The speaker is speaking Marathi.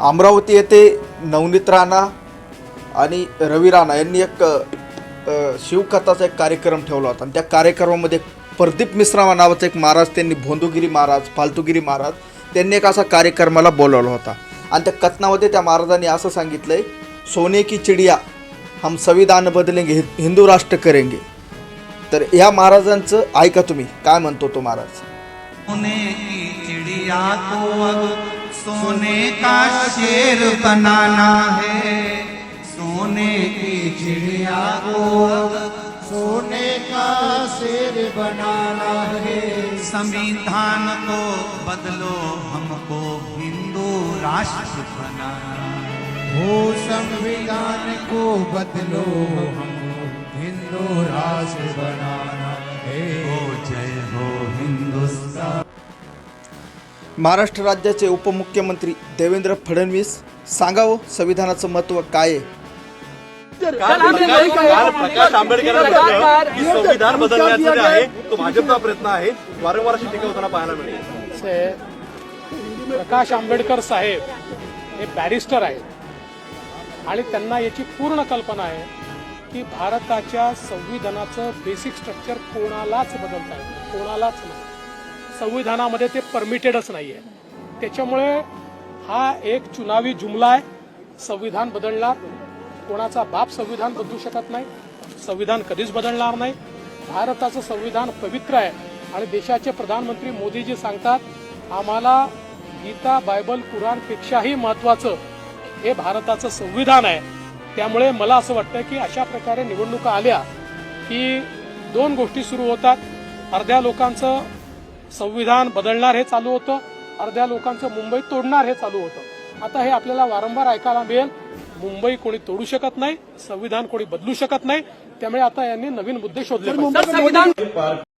अमरावती येथे नवनीत राणा आणि रवी राणा यांनी एक शिवकथाचा एक कार्यक्रम ठेवला होता. आणि त्या कार्यक्रमामध्ये प्रदीप मिश्रा नावाचा एक महाराज त्यांनी भोंदूगिरी महाराज फालतूगिरी महाराज त्यांनी एक असा कार्यक्रमाला बोलवला होता. आणि त्या कथनामध्ये त्या महाराजांनी असं सांगितलं आहे सोने की चिडिया हम संविधान बदलेंगे हि- हिंदू राष्ट्र करेंगे. तर या महाराजांचं ऐका तुम्ही काय म्हणतो तो महाराज? सोने की शेर बनाना है। सोने की चिड़िया को सोने का शेर बनाना है। संविधान को बदलो, हमको हिंदू राष्ट्र बनाना हो। संविधान को बदलो, हमको हिंदू राष्ट्र बनाना है। महाराष्ट्र राज्याचे उपमुख्यमंत्री देवेंद्र फडणवीस सांगावं? संविधानाचं महत्त्व काय आहे? काल प्रकाश आंबेडकरांनी म्हटलं की संविधान बदलण्याचं जे आहे तो भाजपचा प्रयत्न आहे. वारंवार अशी टीका होताना पाहायला मिळेल प्रकाश आंबेडकर साहेब हे बॅरिस्टर आहेत. आणि त्यांना याची पूर्ण कल्पना आहे की भारताच्या संविधानाचं बेसिक स्ट्रक्चर कोणालाच बदलता येतं कोणालाच नाही. संविधानामध्ये ते परमिटेडच नाही आहे त्याच्यामुळे हा एक चुनावी जुमला आहे. संविधान बदलणार. कोणाचा बाप संविधान बदलू शकत नाही. संविधान कधीच बदलणार नाही. भारताचं संविधान पवित्र आहे. आणि देशाचे प्रधानमंत्री मोदीजी सांगतात आम्हाला गीता बायबल कुराणपेक्षाही महत्वाचं हे भारताचं संविधान आहे. त्यामुळे मला असं वाटतं की अशा प्रकारे निवडणुका आल्या की दोन गोष्टी सुरू होतात. अर्ध्या लोकांचं संविधान बदलणार हे चालू होतं. अर्ध्या लोकांचं मुंबई तोडणार हे चालू होतं. आता हे आपल्याला वारंवार ऐकायला मिळेल. मुंबई कोणी तोडू शकत नाही संविधान कोणी बदलू शकत नाही. त्यामुळे आता यांनी नवीन मुद्दे शोधले.